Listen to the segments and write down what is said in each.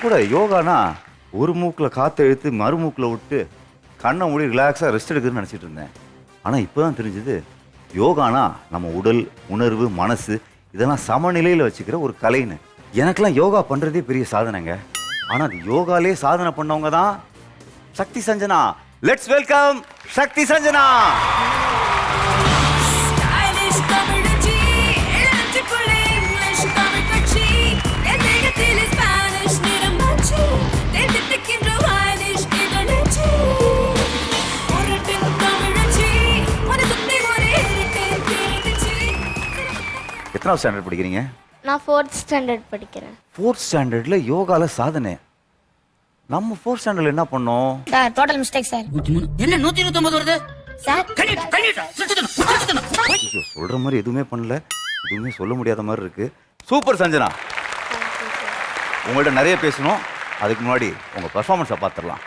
நான் கூட யோகானா ஒரு மூக்கில் காற்றை இழுத்து மறுமூக்கில் விட்டு கண்ணை மூடி ரிலாக்ஸாக ரெஸ்ட் எடுக்குதுன்னு நினச்சிட்டு இருந்தேன். ஆனால் இப்போ தான் தெரிஞ்சது யோகானா நம்ம உடல் உணர்வு மனசு இதெல்லாம் சமநிலையில் வச்சுக்கிற ஒரு கலைன்னு. எனக்கெல்லாம் யோகா பண்ணுறதே பெரிய சாதனைங்க. ஆனால் அது யோகாலே சாதனை பண்ணவங்க தான் Shakti Sanjana. Let's welcome Shakti Sanjana! எத்தனாவது ஸ்டாண்டர்ட் படிக்கிறீங்க? நான் ஃபோர்த் ஸ்டாண்டர்ட் படிக்கிறேன். ஃபோர்த் ஸ்டாண்டர்டில் யோகாவில் சாதனை. நம்ம ஃபோர்த் ஸ்டாண்டர்டில் என்ன பண்ணோம்? Sir total mistake sir. என்ன நூத்தி இருபத்தி ஒன்பது வருது? சார் ஐயோ சொல்கிற மாதிரி எதுவுமே பண்ணல. எதுவுமே சொல்ல முடியாத மாதிரி இருக்கு. சூப்பர் சஞ்சனா. உங்கள்ட்ட நிறைய பேசணும். அதுக்கு முன்னாடி உங்கள் பர்ஃபார்மன்ஸை பார்த்துடலாம்.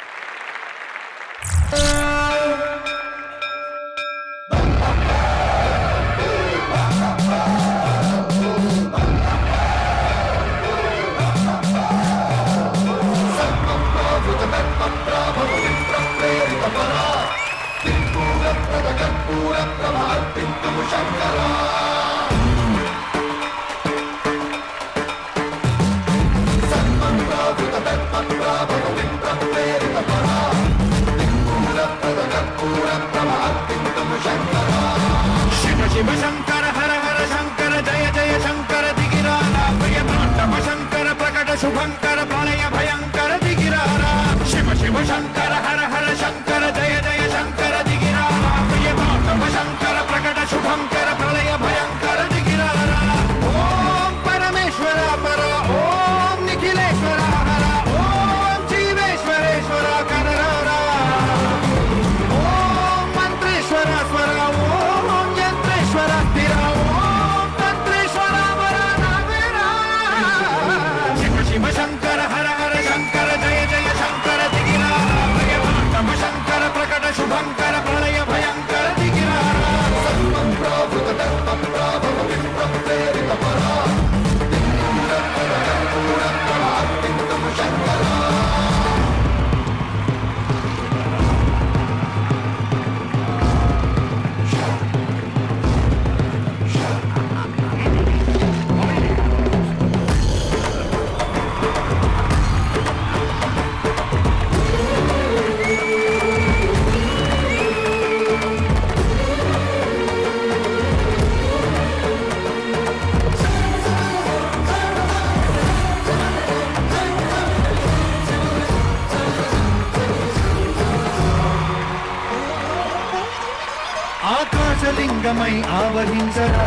ఘనమై ఆవహించరా.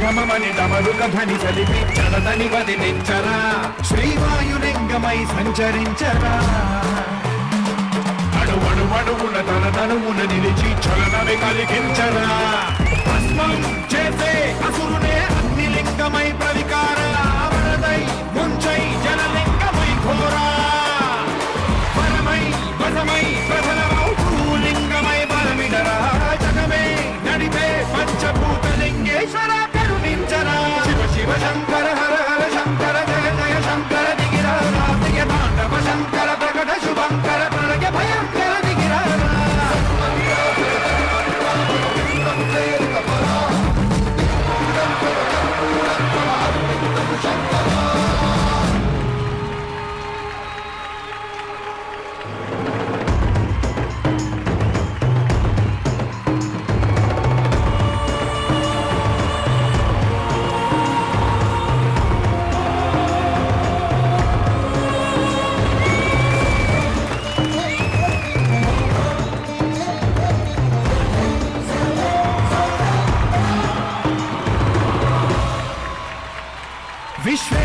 ఘమఘమని డమరుక చదివి చరదని వదిలించరా శ్రీవాయులింగమై సంచరించరా. అణువణువణువున తన తనువున నిలిచి చలనమే కలిగించరా. చేసే అసురునే అగ్నిలింగమై ప్రవికార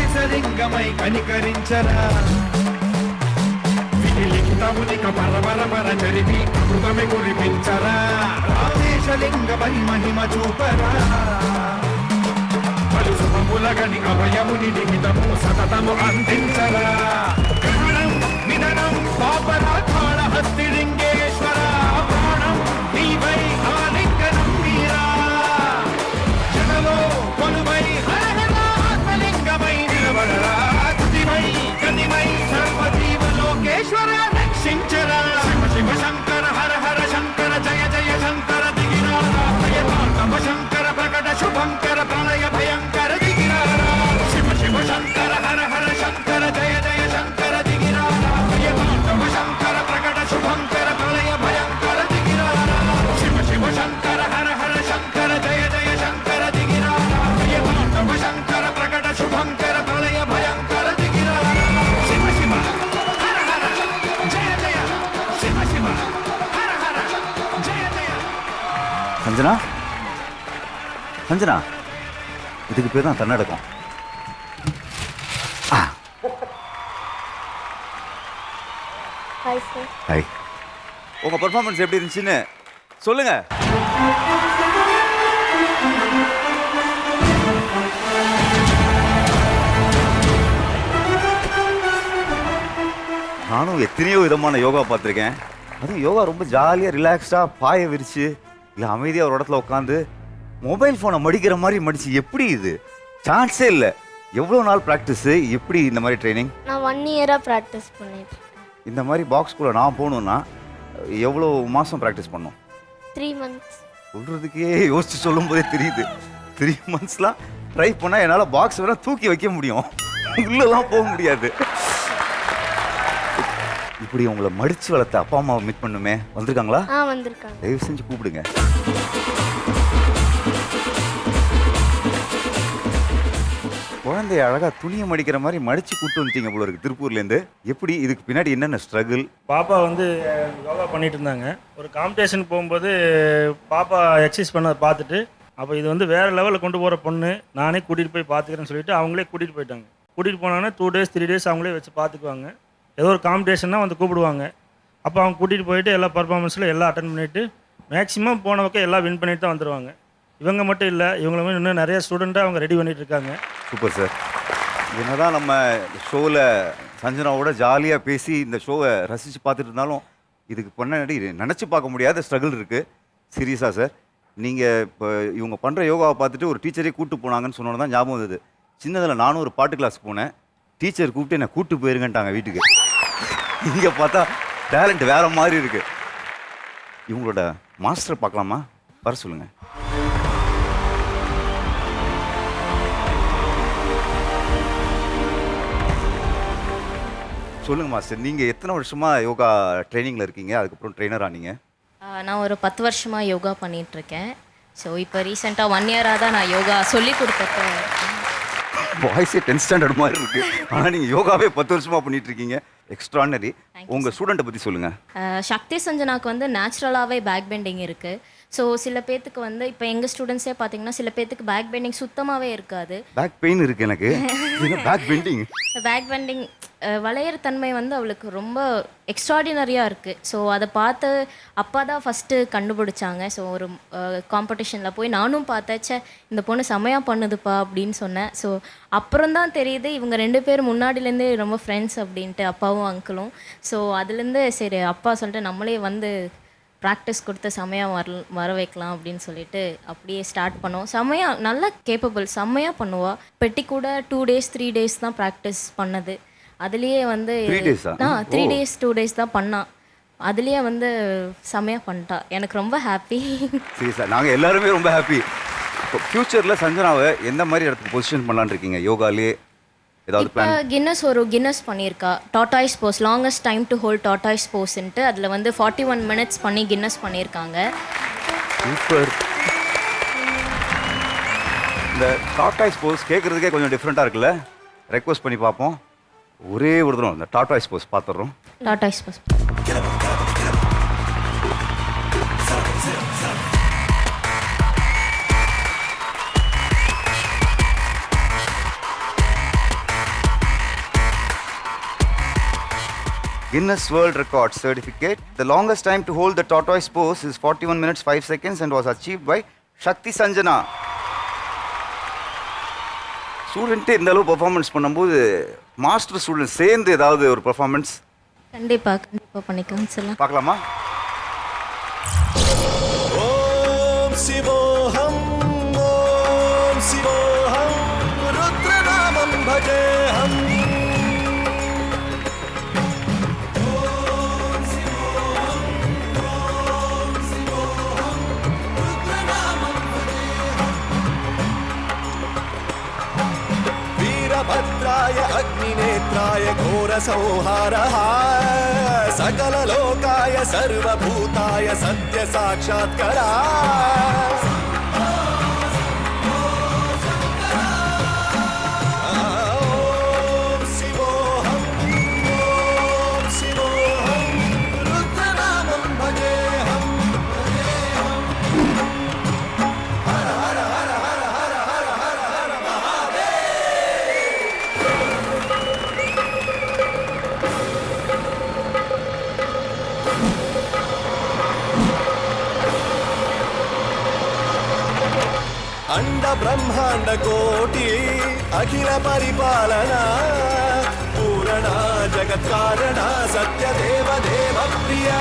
విశ్వేశలింగమై కనికరించరా. విలిఖితమునిక పరపరపర చరిపి అమృతమి కురిపించరా. రామేశలింగమై మహిమ చూపరా. పలు శుభములగని అభయముని లిఖితము సతతము అందించరా. గ్రహణం నిధనం పాపరాధాళ హస్తిలింగేశ్వర சஞ்சனா? சஞ்சனா இதுக்கு பேர் தான் தன்னடக்கம். ஹாய் உங்கள் பர்ஃபார்மன்ஸ் எப்படி இருந்துச்சுன்னு சொல்லுங்க. நானும் எத்தனையோ விதமான யோகா பார்த்துருக்கேன். அதுவும் யோகா ரொம்ப ஜாலியாக ரிலாக்ஸ்டாக பாய விரிச்சு இல்லை அமைதியாக ஒரு இடத்துல உட்காந்து மொபைல் ஃபோனை மடிக்கிற மாதிரி மடிச்சு எப்படி இது? சான்ஸே இல்லை. எவ்வளோ நாள் ப்ராக்டிஸு எப்படி இந்த மாதிரி ட்ரைனிங் நான் ஒன் இயராக ப்ராக்டிஸ் பண்ணிட்டு இந்த மாதிரி பாக்ஸ்குள்ளே நான் போகணுன்னா எவ்வளோ மாதம் ப்ராக்டிஸ் பண்ணணும் த்ரீ மந்த்ஸ் சொல்கிறதுக்கே யோசிச்சு சொல்லும்போதே தெரியுது. த்ரீ மந்த்ஸ்லாம் ட்ரை பண்ணால் என்னால் பாக்ஸ் வேணால் தூக்கி வைக்க முடியும். உள்ளெல்லாம் போக முடியாது. இப்படி உங்களை மடிச்சு வளர்த்த அப்பா அம்மாவை மீட் பண்ணுமே. வந்திருக்காங்களா? ஆ வந்திருக்காங்க. தயவு செஞ்சு கூப்பிடுங்க. குழந்தைய அழகா துணியை மடிக்கிற மாதிரி மடிச்சு கூட்டு வந்துட்டீங்க போல இருக்கு திருப்பூர்ல இருந்து எப்படி? இதுக்கு பின்னாடி என்னென்ன ஸ்ட்ரகிள் பாப்பா வந்து யோகா பண்ணிட்டு இருந்தாங்க. ஒரு காம்படிஷன் போகும்போது பாப்பா எக்ஸசைஸ் பண்ணதை பார்த்துட்டு அப்போ இது வந்து வேற லெவலில் கொண்டு போகிற பொண்ணு நானே கூட்டிகிட்டு போய் பார்த்துக்கிறேன்னு சொல்லிட்டு அவங்களே கூட்டிகிட்டு போயிட்டாங்க. கூட்டிகிட்டு போனாங்கன்னா டூ டேஸ் த்ரீ டேஸ் அவங்களே வச்சு பார்த்துக்குவாங்க. ஏதோ ஒரு காம்படிஷன்னா வந்து கூப்பிடுவாங்க. அப்போ அவங்க கூட்டிகிட்டு போயிட்டு எல்லா பர்ஃபார்மன்ஸில் எல்லாம் அட்டன் பண்ணிவிட்டு மேக்ஸிமம் போன பக்கம் எல்லாம் வின் பண்ணிட்டு தான் வந்துடுவாங்க இவங்க மட்டும் இல்லை இவங்களுமே இன்னும் நிறைய ஸ்டூடெண்ட்டை அவங்க ரெடி பண்ணிட்டு இருக்காங்க. சூப்பர் சார் என்னதான் நம்ம ஷோவில் சஞ்சனாவோட ஜாலியாக பேசி இந்த ஷோவை ரசித்து பார்த்துட்டு இருந்தாலும் இதுக்கு பின்னாடி நினச்சி பார்க்க முடியாத ஸ்ட்ரகிள் இருக்குது சீரியஸாக சார் நீங்கள் இப்போ இவங்க பண்ணுற யோகாவை பார்த்துட்டு ஒரு டீச்சரே கூப்பிட்டு போனாங்கன்னு சொன்னோன்னு தான் ஞாபகம் வந்தது. சின்னதில் நானும் ஒரு பாட்டு கிளாஸ் போனேன். டீச்சர் கூப்பிட்டு என்னை கூப்பிட்டு போயிருங்கன்ட்டாங்க வீட்டுக்கு. இங்கே பார்த்தா டேலண்ட் வேற மாதிரி இருக்கு. இவங்களோட மாஸ்டர் பார்க்கலாமா? வர சொல்லுங்கள் சொல்லுங்க மாஸ்டர் நீங்க எத்தனை வருஷமா யோகா ட்ரைனிங்ல இருக்கீங்க? அதுக்கப்புறம் ட்ரெயினர் ஆனீங்க நான் ஒரு பத்து வருஷமாக யோகா பண்ணிட்டு இருக்கேன் ஸோ இப்போ ரீசெண்டாக ஒன் இயராக தான் நான் யோகா சொல்லி கொடுத்துட்டு வாய்ஸே டென்த் ஸ்டாண்டர்ட் மாதிரி இருக்கு. ஆனா நீங்க யோகாவே பத்து வருஷமா பண்ணிட்டு இருக்கீங்க எக்ஸ்ட்ரானரி உங்க ஸ்டூடெண்ட்டை பத்தி சொல்லுங்க. ஆஹ் சக்தி சஞ்சனாக்கு வந்து நேச்சுரலாகவே பேக் பெண்டிங் இருக்குது ஸோ சில பேர்த்துக்கு வந்து இப்போ எங்கள் ஸ்டூடெண்ட்ஸே பார்த்தீங்கன்னா சில பேர்த்துக்கு பேக் பெண்டிங் சுத்தமாகவே இருக்காது. பேக் பெயின் இருக்கு எனக்கு. பேக் பெண்டிங் பேக் பெண்டிங் வளையிற தன்மை வந்து அவளுக்கு ரொம்ப எக்ஸ்ட்ராடினரியாக இருக்குது ஸோ அதை பார்த்து அப்பா தான் ஃபஸ்ட்டு கண்டுபிடிச்சாங்க. ஸோ ஒரு காம்படிஷனில் போய் நானும் பார்த்தேன் ச்சே இந்த பொண்ணு செமையாக பண்ணுதுப்பா அப்படின்னு சொன்னேன். ஸோ அப்புறம் தான் தெரியுது இவங்க ரெண்டு பேரும் முன்னாடிலேருந்தே ரொம்ப ஃப்ரெண்ட்ஸ் அப்படின்ட்டு அப்பாவும் அங்கிளும் ஸோ அதுலேருந்து சரி அப்பா சொல்லிட்டு நம்மளே வந்து ப்ராக்டிஸ் கொடுத்து செம்மையாக வர வர வைக்கலாம் அப்படின்னு சொல்லிட்டு அப்படியே ஸ்டார்ட் பண்ணோம். செம்மையாக நல்லா கேப்பபிள் செம்மையாக பண்ணுவா. பெட்டி கூட டூ டேஸ் த்ரீ டேஸ் தான் ப்ராக்டிஸ் பண்ணது. அதுலேயே வந்து ஆ? த்ரீ. டேஸ் டூ டேஸ் தான் பண்ணான் அதுலேயே வந்து செம்மையாக பண்ணிட்டா. எனக்கு ரொம்ப ஹாப்பி சரி சார் நாங்க எல்லாருமே ரொம்ப ஹாப்பி ஃபியூச்சர்ல சஞ்சனாவை எந்த மாதிரி இடத்துக்கு பொசிஷன் பண்ணலாம்னு இருக்கீங்க? யோகாலே ஏதாவது இப்போ பிளான் கின்னஸ் ஒரு கின்னஸ் பண்ணியிருக்கா. Tortoise pose longest time to hold tortoise போஸ்ன்ட்டு அதில் வந்து ஃபார்ட்டி ஒன் மினிட்ஸ் பண்ணி கின்னஸ் பண்ணியிருக்காங்க. சூப்பர் இந்த டாட்டாய்ஸ் போஸ் கேட்குறதுக்கே கொஞ்சம் டிஃப்ரெண்ட்டாக இருக்குல்ல? ரெக்வஸ்ட் பண்ணி பார்ப்போம். ஒரே ஒரு தரம் இந்த tortoise pose பார்த்துடுறோம். Tortoise pose Guinness World Record certificate. The longest time to hold the tortoise pose is 41 minutes 5 seconds and was achieved by Shakti Sanjana. ஸ்டூடெண்ட்டே இந்த அளவு பர்ஃபார்மன்ஸ் பண்ணும்போது மாஸ்டர் ஸ்டூடெண்ட் சேர்ந்து ஏதாவது ஒரு பர்ஃபார்மன்ஸ் கண்டிப்பாக கண்டிப்பாக பண்ணிக்கலாம் சொல்லலாம் பார்க்கலாமா संहारहाय सकललोकाय सर्वभूताय सत्यसाक्षात्कराय బ్రహ్మాండ కోటి అఖిల పరిపాలన పూరణ జగత్కారణ సత్యదేవ దేవ ప్రియా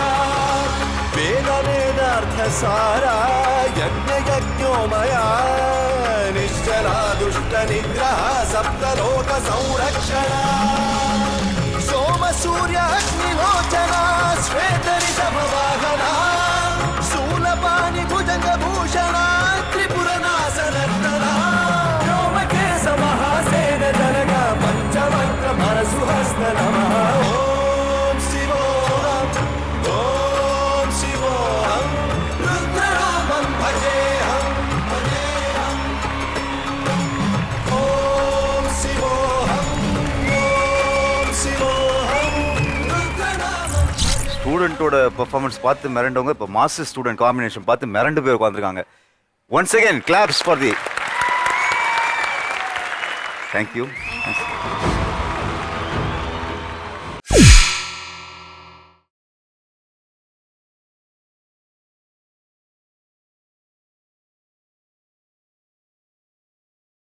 వేద వేదార్థ సారా యజ్ఞ యజ్ఞోమయా నిశ్చలా దుష్ట నిగ్రహ సప్తలోక సంరక్షణ సోమ సూర్య అగ్నిలోచన శ్వేతరిత వాహన శూలపాణి భుజంగ భూషణ ஸ்டூடெண்ட்டோட பெர்ஃபார்மன்ஸ் பார்த்து மிரண்டவங்க இப்போ மாஸ்டர் ஸ்டூடெண்ட் காம்பினேஷன் பார்த்து மிரண்டு போய் உட்காந்துருக்காங்க once again claps for the thank you